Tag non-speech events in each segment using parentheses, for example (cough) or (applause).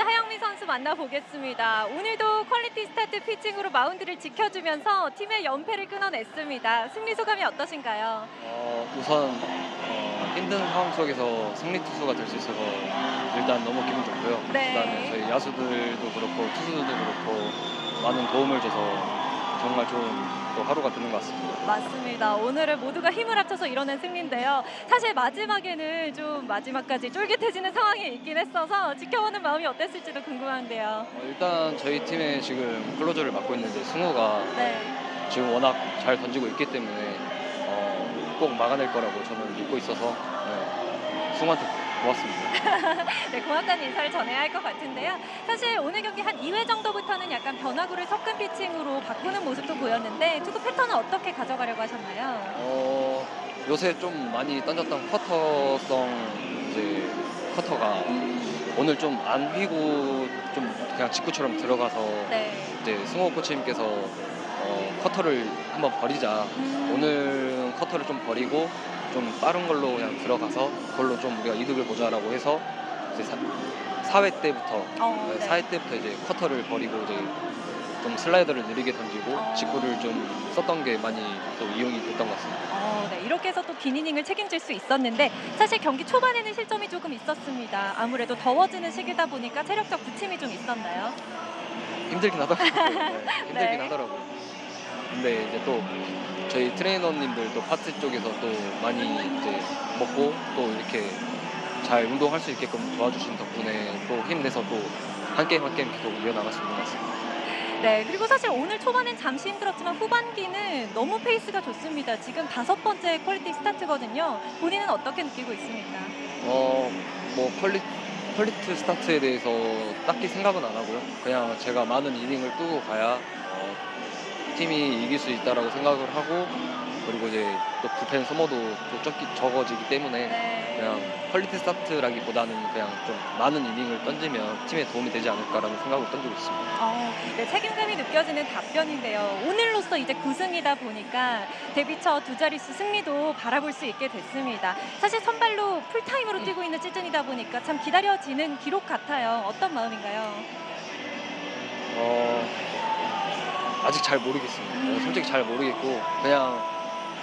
번째 하영민 선수 만나보겠습니다. 오늘도 퀄리티 스타트 피칭으로 마운드를 지켜주면서 팀의 연패를 끊어냈습니다. 승리 소감이 어떠신가요? 어, 우선 어, 힘든 상황 속에서 승리 투수가 될 수 있어서 일단 너무 기분 좋고요. 네. 그다음에 저희 야수들도 그렇고 투수들도 그렇고 많은 도움을 줘서 정말 좋은 또 하루가 되는 것 같습니다. 맞습니다. 오늘은 모두가 힘을 합쳐서 이뤄낸 승리인데요. 사실 마지막에는 좀 마지막까지 쫄깃해지는 상황이 있긴 했어서 지켜보는 마음이 어땠을지도 궁금한데요. 어, 일단 저희 팀에 지금 클로저를 맡고 있는 이제 승우가 네. 지금 워낙 잘 던지고 있기 때문에 어, 꼭 막아낼 거라고 저는 믿고 있어서 네, 승우한테 고맙습니다. (laughs) 네, 고맙다는 인사를 전해야 할 것 같은데요. 사실 오늘 경기 한 2회 정도부터는 약간 변화구를 섞은 피칭으로 바꾸는 모습도 보였는데 투구 패턴은 어떻게 가져가려고 하셨나요? 어, 요새 좀 많이 던졌던 커터성 이제 커터가 오늘 좀 안 휘고 좀 그냥 직구처럼 들어가서 네. 이제 승호 코치님께서 어, 커터를 한번 버리자. 음. 오늘 은 커터를 좀 버리고 좀 빠른 걸로 그냥 들어가서 그걸로 좀 우리가 이득을 보자라고 해서 이제 사, 4회 때부터 어, 네. 4회 때부터 이제 커터를 버리고 이제 좀 슬라이더를 느리게 던지고 어. 직구를 좀 썼던 게 많이 또 이용이 됐던 것 같습니다. 어, 네. 이렇게 해서 또 긴 이닝을 책임질 수 있었는데 사실 경기 초반에는 실점이 조금 있었습니다. 아무래도 더워지는 시기다 보니까 체력적 부침이 좀 있었나요? 힘들긴 하더라고요. 네, (laughs) 힘들긴 네. 하더라고요. 근데 이제 또 저희 트레이너님들 또 파트 쪽에서 또 많이 이제 먹고 또 이렇게 잘 운동할 수 있게끔 도와주신 덕분에 또 힘내서 또 한 게임 한 게임 계속 이어나갈 수 있는 것 같습니다. 네, 그리고 사실 오늘 초반엔 잠시 힘들었지만 후반기는 너무 페이스가 좋습니다. 지금 다섯 번째 퀄리티 스타트거든요. 본인은 어떻게 느끼고 있습니까? 어, 뭐 퀄리, 퀄리티 스타트에 대해서 딱히 생각은 안 하고요. 그냥 제가 많은 이닝을 뜨고 가야 어, 팀이 이길 수 있다라고 생각을 하고 그리고 이제 또 부펜 소모도 또 적기, 적어지기 때문에 네. 그냥 퀄리티 스타트라기보다는 그냥 좀 많은 이닝을 던지면 팀에 도움이 되지 않을까라는 생각을 던지고 있습니다. 어, 네, 책임감이 느껴지는 답변인데요. 오늘로써 이제 9승이다 보니까 데뷔 첫 두 자릿수 승리도 바라볼 수 있게 됐습니다. 사실 선발로 풀타임으로 뛰고 있는 시즌이다 보니까 참 기다려지는 기록 같아요. 어떤 마음인가요? 어, 아직 잘 모르겠습니다. 어, 솔직히 잘 모르겠고 그냥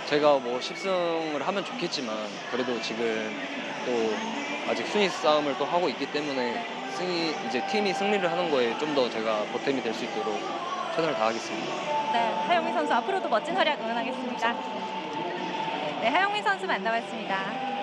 제가 뭐 10승을 하면 좋겠지만 그래도 지금 또 아직 순위 싸움을 또 하고 있기 때문에 승리 이제 팀이 승리를 하는 거에 좀 더 제가 보탬이 될 수 있도록 최선을 다하겠습니다. 네, 하영민 선수 앞으로도 멋진 활약 응원하겠습니다. 네, 하영민 선수 만나봤습니다.